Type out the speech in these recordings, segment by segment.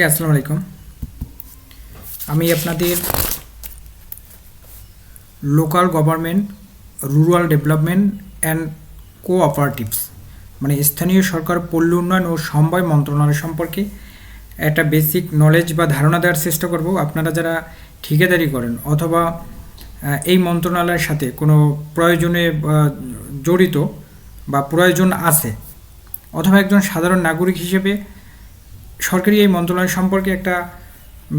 আসসালামু আলাইকুম। আমি আপনাদের local government rural development and cooperatives মানে স্থানীয় সরকার পল্লী উন্নয়ন ও সমবায় মন্ত্রণালয় সম্পর্কে একটা বেসিক নলেজ বা ধারণা দেওয়ার চেষ্টা করব। আপনারা যারা ঠিকাদারি করেন অথবা এই মন্ত্রণালয়ের সাথে কোনো প্রয়োজনে জড়িত বা প্রয়োজন আছে, অথবা একজন সাধারণ নাগরিক হিসেবে সরকারি এই মন্ত্রণালয় সম্পর্কে একটা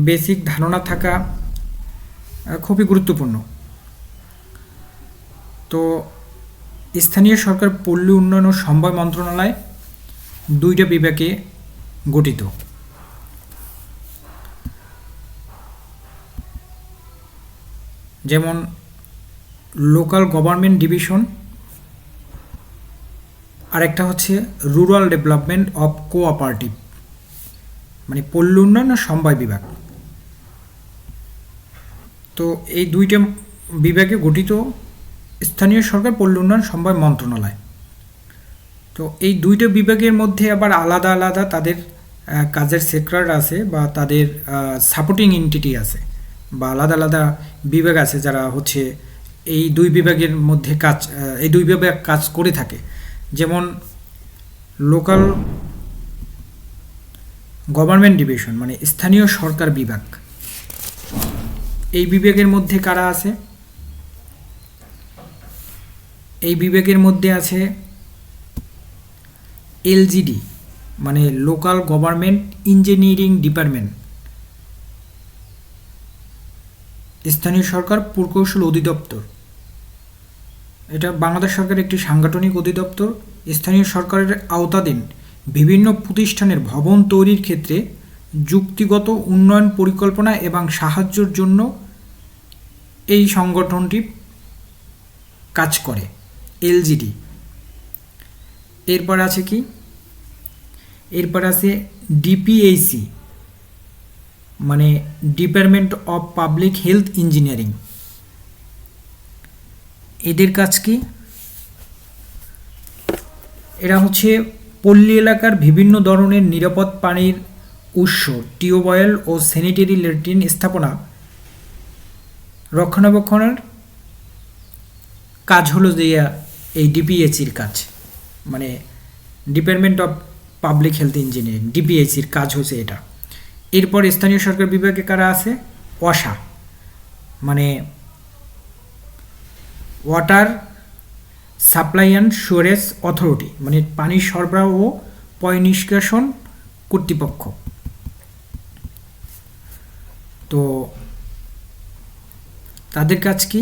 বেসিক ধারণা থাকা খুবই গুরুত্বপূর্ণ। তো স্থানীয় সরকার পল্লী উন্নয়ন ও সমবায় মন্ত্রণালয় দুইটা বিভাগে গঠিত। যেমন লোকাল গভর্নমেন্ট ডিভিশন আরেকটা হচ্ছে রুরাল ডেভেলপমেন্ট অফ কোঅপারেটিভ মানে পল্লী উন্নয়ন ও সমবায় বিভাগ। তো এই দুইটা বিভাগে গঠিত স্থানীয় সরকার পল্লী উন্নয়ন সমবায় মন্ত্রণালয়। তো এই দুইটা বিভাগের মধ্যে আবার আলাদা আলাদা তাদের কাজের সেক্টর আছে বা তাদের সাপোর্টিং এন্টিটি আছে বা আলাদা আলাদা বিভাগ আছে যারা হচ্ছে এই দুই বিভাগের মধ্যে কাজ এই দুই বিভাগ কাজ করে থাকে। যেমন লোকাল গভর্নমেন্ট ডিভিশন মানে স্থানীয় সরকার বিভাগ। এই বিভাগের মধ্যে কারা আছে? এই বিভাগের মধ্যে আছে এলজিডি মানে লোকাল গভর্নমেন্ট ইঞ্জিনিয়ারিং ডিপার্টমেন্ট। স্থানীয় সরকার প্রকৌশল অধিদপ্তর। এটা বাংলাদেশ সরকারের একটি সাংগঠনিক অধিদপ্তর। স্থানীয় সরকারের আওতাধীন। বিভিন্ন প্রতিষ্ঠানের ভবন তৈরির ক্ষেত্রে যুক্তিগত উন্নয়ন পরিকল্পনা এবং সাহায্যের জন্য এই সংগঠনটি কাজ করে, এলজিডি। এরপর আছে কি? এরপর আছে ডিপিএসি মানে department of public health engineering. এদের কাজ কি? এরা হচ্ছে পল্লী এলাকার বিভিন্ন ধরনের নিরাপদ পানির উৎস, টিউবওয়েল ও স্যানিটারি ল্যাট্রিন স্থাপনা। রক্ষণাবেক্ষণের কাজ হলো যে এই ডিপিএসির কাজ। মানে department of public health engineering ডিপিএসির কাজ হচ্ছে এটা। এরপর স্থানীয় সরকার বিভাগে কারা আছে? ওয়াসা। মানে water supply and sewerage authority মানে পানি সরবরাহ ও পয় নিষ্কাশন কর্তৃপক্ষ। তো তাদের কাজ কি?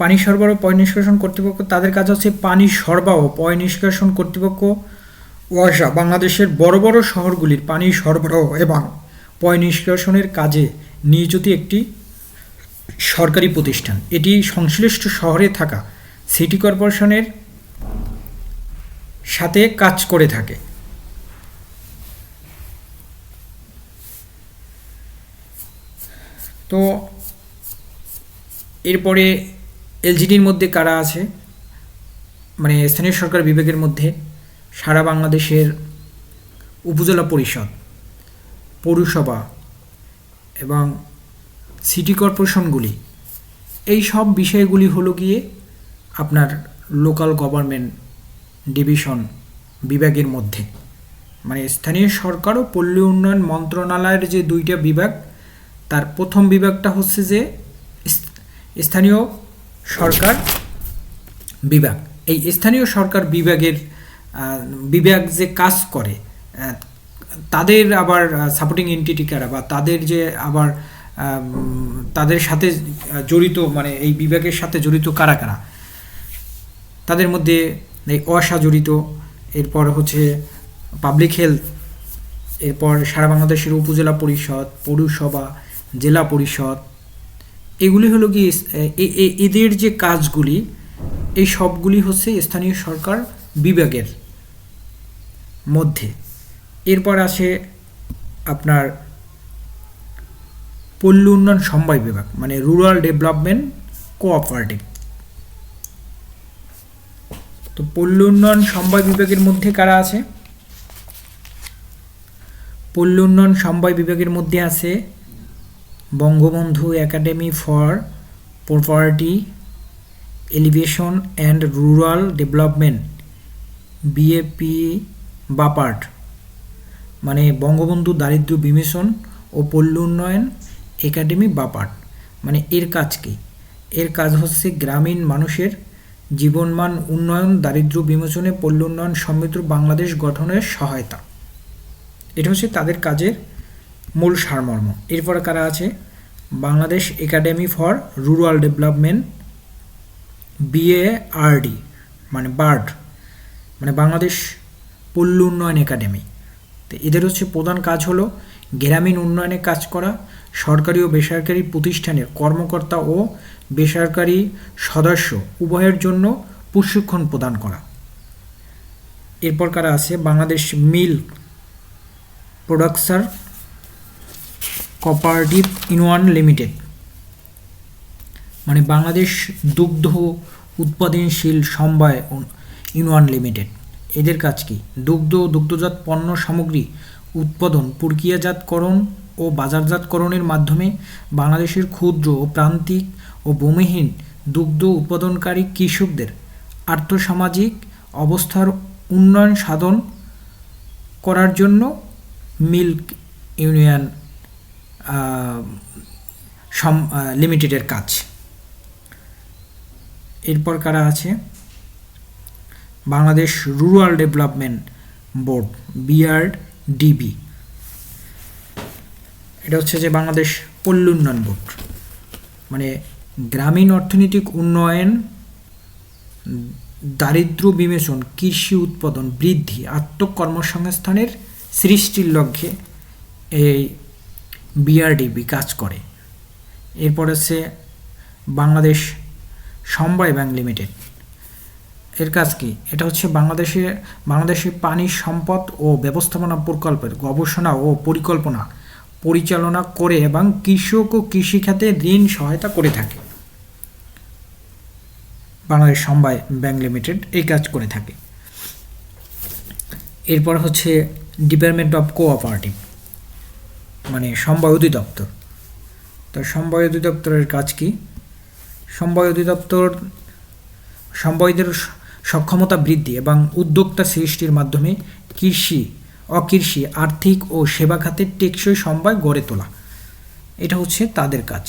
পানি সরবরাহ, পয় নিষ্কাশন কর্তৃপক্ষ, তাদের কাজ হচ্ছে পানি সরবরাহ, পয় নিষ্কাশন কর্তৃপক্ষ, ওয়াসা, বাংলাদেশের বড় বড় শহরগুলির পানি সরবরাহ এবং পয় নিষ্কাশনের কাজে নিয়োজিত একটি সরকারি প্রতিষ্ঠান। এটি সংশ্লিষ্ট শহরে থাকা সিটি কর্পোরেশনের সাথে কাজ করে থাকে। তো এরপরে এলজিডির মধ্যে কারা আছে? মানে স্থানীয় সরকার বিভাগের মধ্যে সারা বাংলাদেশের উপজেলা পরিষদ, পৌরসভা এবং সিটি কর্পোরেশনগুলি এই সব বিষয়গুলি হলো গিয়ে আপনার লোকাল গভর্নমেন্ট ডিভিশন বিভাগের মধ্যে। মানে স্থানীয় সরকার ও পল্লী উন্নয়ন মন্ত্রণালয়ের যে দুইটা বিভাগ, তার প্রথম বিভাগটা হচ্ছে যে স্থানীয় সরকার বিভাগ। এই স্থানীয় সরকার বিভাগের বিভাগ যে কাজ করে তাদের আবার সাপোর্টিং এন্টিটি কারা বা তাদের যে আবার তাদের সাথে জড়িত মানে এই বিভাগের সাথে জড়িত কারা কারা? তাদের মধ্যে এই অসা জড়িত, এরপর হচ্ছে পাবলিক হেলথ এরপর সারা বাংলাদেশের উপজেলা পরিষদ, পৌরসভা, জেলা পরিষদ, এগুলি হলো কি এদের যে কাজগুলি, এই সবগুলি হচ্ছে স্থানীয় সরকার বিভাগের মধ্যে। এরপর আসে আপনার পল্লী উন্নয়ন সমবায় বিভাগ মানে রুরাল ডেভেলপমেন্ট কোঅপারেটিভ তো পল্লী উন্নয়ন সমবায় বিভাগের মধ্যে কারা আছে? পল্লী উন্নয়ন সমবায় বিভাগের মধ্যে আছে Bangabandhu academy for poverty alleviation and rural development BAP BAPARD মানে বঙ্গবন্ধু দারিদ্র্য বিমিশন ও পল্লী উন্নয়ন একাডেমি বাপার্ট মানে এর কাজ কী? এর কাজ হচ্ছে গ্রামীণ মানুষের জীবনমান উন্নয়ন, দারিদ্র্য বিমোচনে পল্লী উন্নয়ন সমৃদ্ধ বাংলাদেশ গঠনের সহায়তা। এটা হচ্ছে তাদের কাজের মূল সারমর্ম। এরপরে কারা আছে? Bangladesh academy for rural development BARD মানে বার্ড মানে বাংলাদেশ পল্লী উন্নয়ন একাডেমি। তো এদের হচ্ছে প্রধান কাজ হলো গ্রামীণ উন্নয়নে কাজ করা সরকারি ও বেসরকারি প্রতিষ্ঠানের কর্মকর্তা ও বেসরকারি সদস্য উভয়ের জন্য প্রশিক্ষণ প্রদান করা। এরপর কারা আছে? Bangladesh milk producers cooperative union limited. মানে বাংলাদেশ দুগ্ধ উৎপাদনশীল সমবায় ইউনিয়ন লিমিটেড। এদের কাজ কি? দুগ্ধ দুগ্ধজাত পণ্য সামগ্রী উৎপাদন, প্রক্রিয়াজাতকরণ ও বাজারজাতকরণের মাধ্যমে বাংলাদেশের ক্ষুদ্র ও প্রান্তিক ও ভূমিহীন দুগ্ধ উৎপাদনকারী কৃষকদের আর্থসামাজিক অবস্থার উন্নয়ন সাধন করার জন্য মিল্ক ইউনিয়ন সম লিমিটেডের কাজ। এরপর কারা আছে? Bangladesh rural development board BRDB এটা হচ্ছে যে বাংলাদেশ পল্লী উন্নয়ন বোর্ড। মানে গ্রামীণ অর্থনৈতিক উন্নয়ন দারিদ্র বিমেষণ, কৃষি উৎপাদন বৃদ্ধি, আত্মকর্মসংস্থানের সৃষ্টির লক্ষ্যে এই বিআরডিবি কাজ করে। এরপর হচ্ছে বাংলাদেশ সমবায় ব্যাংক লিমিটেড। এর কাজ কি? এটা হচ্ছে বাংলাদেশে বাংলাদেশে পানি সম্পদ ও ব্যবস্থাপনা প্রকল্পের গবেষণা ও পরিকল্পনা পরিচালনা করে এবং কৃষক ও কৃষিখাতে ঋণ সহায়তা করে থাকে। বাংলাদেশ সমবায় ব্যাংক লিমিটেড এই কাজ করে থাকে। এরপর হচ্ছে ডিপার্টমেন্ট অফ কোঅপারেটিভ মানে সমবায় অধিদপ্তর। তো সমবায় অধিদপ্তরের কাজ কি? সমবায় অধিদপ্তর সমবায়ীদের সক্ষমতা বৃদ্ধি এবং উদ্যোক্তা সৃষ্টির মাধ্যমে কৃষি অকৃষি, আর্থিক ও সেবা খাতের টেকসই সমবায় গড়ে তোলা। এটা হচ্ছে তাদের কাজ।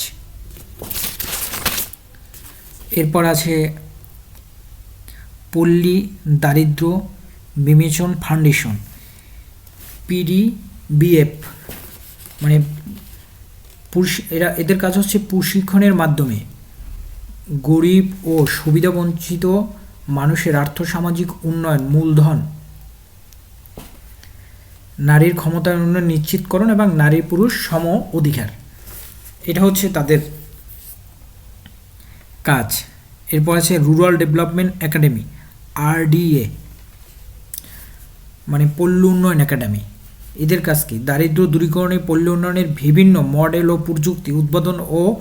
এরপর আছে পল্লী দারিদ্র বিমোচন ফাউন্ডেশন পিডিবিএফ মানে এরা এদের কাজ হচ্ছে প্রশিক্ষণের মাধ্যমে গরিব ও সুবিধাবঞ্চিত মানুষের আর্থসামাজিক উন্নয়ন, মূলধন নারীর ক্ষমতায়ন উন্নয়ন নিশ্চিতকরণ এবং নারী পুরুষ সম অধিকার। এটা হচ্ছে তাদের কাজ। এরপর আছে রুরাল ডেভেলপমেন্ট একাডেমি আরডিএ মানে পল্লী উন্নয়ন একাডেমি। এদের কাজ কি? দারিদ্র দূরীকরণে পল্লী উন্নয়নের বিভিন্ন মডেল ও প্রযুক্তি উদ্বোধন ও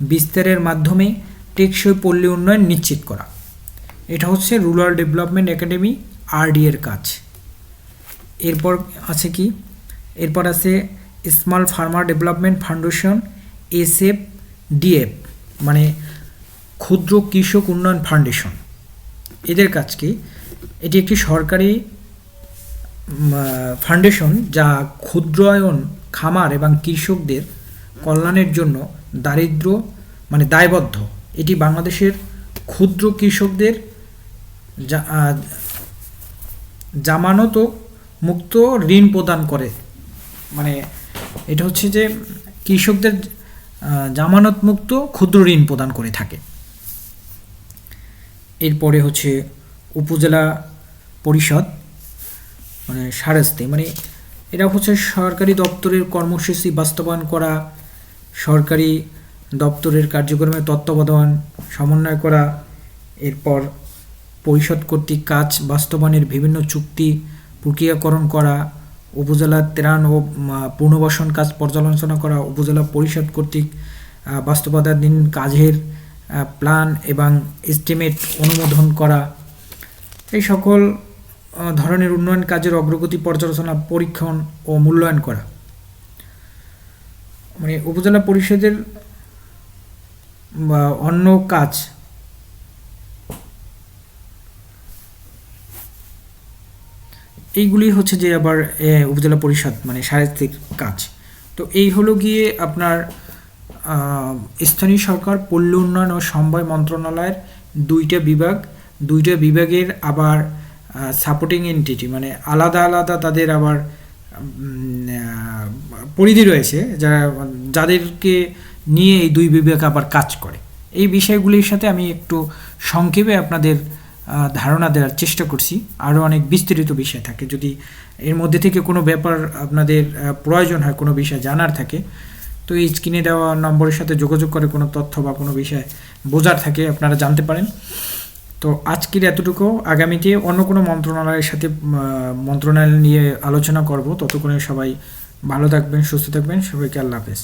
বিস্তারের মাধ্যমে টেকসই পল্লী উন্নয়ন নিশ্চিত করা। এটা হচ্ছে রুরাল ডেভেলপমেন্ট একাডেমি আরডিএর কাজ। এরপর আছে কি? এরপর আছে small farmer development foundation S SF DF মানে ক্ষুদ্র কৃষক উন্নয়ন ফাউন্ডেশন। এদের কাজ কি? এটি একটি সরকারি ফাউন্ডেশন যা ক্ষুদ্রায়ন খামার এবং কৃষকদের কল্যাণের জন্য দারিদ্র মানে দায়বদ্ধ। এটি বাংলাদেশের ক্ষুদ্র কৃষকদের জামানত মুক্ত ঋণ প্রদান করে। মানে এটা হচ্ছে যে কৃষকদের জামানত মুক্ত ক্ষুদ্র ঋণ প্রদান করে থাকে। এরপরে হচ্ছে উপজেলা পরিষদ মানে সারাস্তে মানে এটা হচ্ছে সরকারি দপ্তরের কর্মসূচি বাস্তবায়ন করা, সরকারি দপ্তরের কার্যক্রমে তত্ত্বাবধান, সমন্বয় করা, এরপর পরিষদ কর্তৃক কাজ বাস্তবায়নের বিভিন্ন চুক্তি প্রক্রিয়াকরণ করা, উপজেলা ত্রাণ ও পুনর্বাসন কাজ পর্যালোচনা করা, উপজেলা পরিষদ কর্তৃক বাস্তবতাধীন কাজের প্ল্যান এবং এস্টিমেট অনুমোদন করা। এই সকল ধরনের উন্নয়ন কাজের অগ্রগতি পর্যালোচনা, পরীক্ষণ ও মূল্যায়ন করা। মানে উপজেলা পরিষদের অন্য কাজ এইগুলি হচ্ছে যে আবার উপজেলা পরিষদ মানে সাহিত্যিক কাজ। তো এই হলো গিয়ে আপনার স্থানীয় সরকার, পল্লী উন্নয়ন ও সমবায় মন্ত্রণালয়ের দুইটা বিভাগ। দুইটা বিভাগের আবার সাপোর্টিং এন্টিটি মানে আলাদা আলাদা তাদের আবার পরিধি রয়েছে, যারা, যাদেরকে নিয়ে এই দুই বিভাগ আবার কাজ করে। এই বিষয়গুলির সাথে আমি একটু সংক্ষেপে আপনাদের ধারণা দেওয়ার চেষ্টা করছি। আরও অনেক বিস্তৃত বিষয় থাকে। যদি এর মধ্যে থেকে কোনো ব্যাপার আপনাদের প্রয়োজন হয়, কোনো বিষয় জানার থাকে, তো এই স্ক্রিনে দেওয়া নম্বরের সাথে যোগাযোগ করে কোনো তথ্য বা কোনো বিষয় বোঝার থাকে, আপনারা জানতে পারেন। তো আজকের এতটুকু। আগামীতে অন্য কোনো মন্ত্রণালয়ের সাথে মন্ত্রণালয় নিয়ে আলোচনা করব। ততক্ষণে সবাই ভালো থাকবেন, সুস্থ থাকবেন। সবাইকে আল্লাহ হাফেজ।